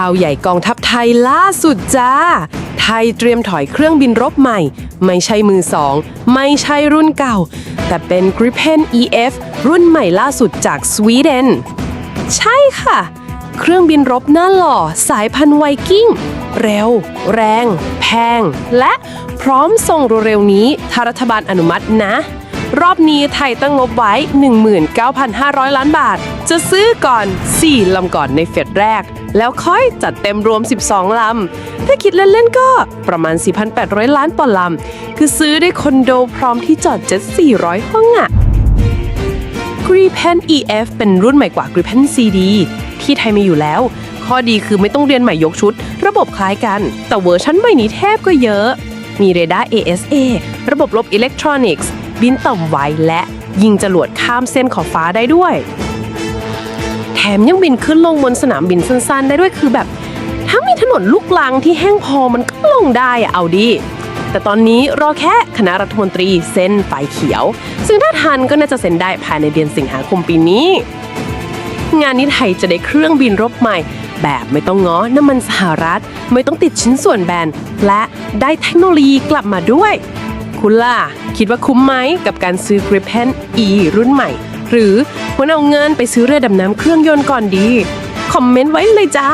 ข่าวใหญ่กองทัพไทยล่าสุดจ้า ไทยเตรียมถอยเครื่องบินรบใหม่ ไม่ใช่มือสอง ไม่ใช่รุ่นเก่า แต่เป็น Gripen EF รุ่นใหม่ล่าสุดจากสวีเดน ใช่ค่ะ เครื่องบินรบหน้าหล่อสายพันธุ์ไวกิ้ง เร็ว แรง แพง และพร้อมส่งเร็วๆนี้ถ้ารัฐบาลอนุมัตินะรอบนี้ไทยตั้งงบไว้ 19,500 ล้านบาท จะซื้อก่อน 4 ลำก่อนในเฟสแรก แล้วค่อยจัดเต็มรวม 12 ลำ ถ้าคิดเล่นๆก็ประมาณ 4,800 ล้านต่อลำ คือซื้อได้คอนโดพร้อมที่จอดเจ็ต400 ห้องอะ Gripen EF เป็นรุ่นใหม่กว่า Gripen CD ที่ไทยมีอยู่แล้ว ข้อดีคือไม่ต้องเรียนใหม่ยกชุด ระบบคล้ายกัน แต่เวอร์ชันใหม่นี้แทบก็เยอะ มีเรดาร์ ASA ระบบลบอิเล็กทรอนิกส์ บินต่ำไวและยิงจรวดข้ามเส้นขอบฟ้าได้ด้วย แถมยังบินขึ้นลงบนสนามบินสั้นๆ ได้ด้วยคือแบบ ถ้ามีถนนลูกลังที่แห้งพอมันก็ลงได้อะเอาดิแต่ตอนนี้รอแค่คณะรัฐมนตรีเซ็นไฟเขียว ซึ่งถ้าทันก็น่าจะเซ็นได้ภายในเดือนสิงหาคมปีนี้ งานนี้ไทยจะได้เครื่องบินรบใหม่ แบบไม่ต้องง้อน้ำมันสหรัฐ ไม่ต้องติดชิ้นส่วนแบนและได้เทคโนโลยีกลับมาด้วย คุณล่ะ คิดว่าคุ้มไหมกับการซื้อ Gripen E รุ่นใหม่ หรือควรเอาเงินไปซื้อเรือดำน้ำเครื่องยนต์ก่อนดี คอมเมนต์ไว้เลยจ้า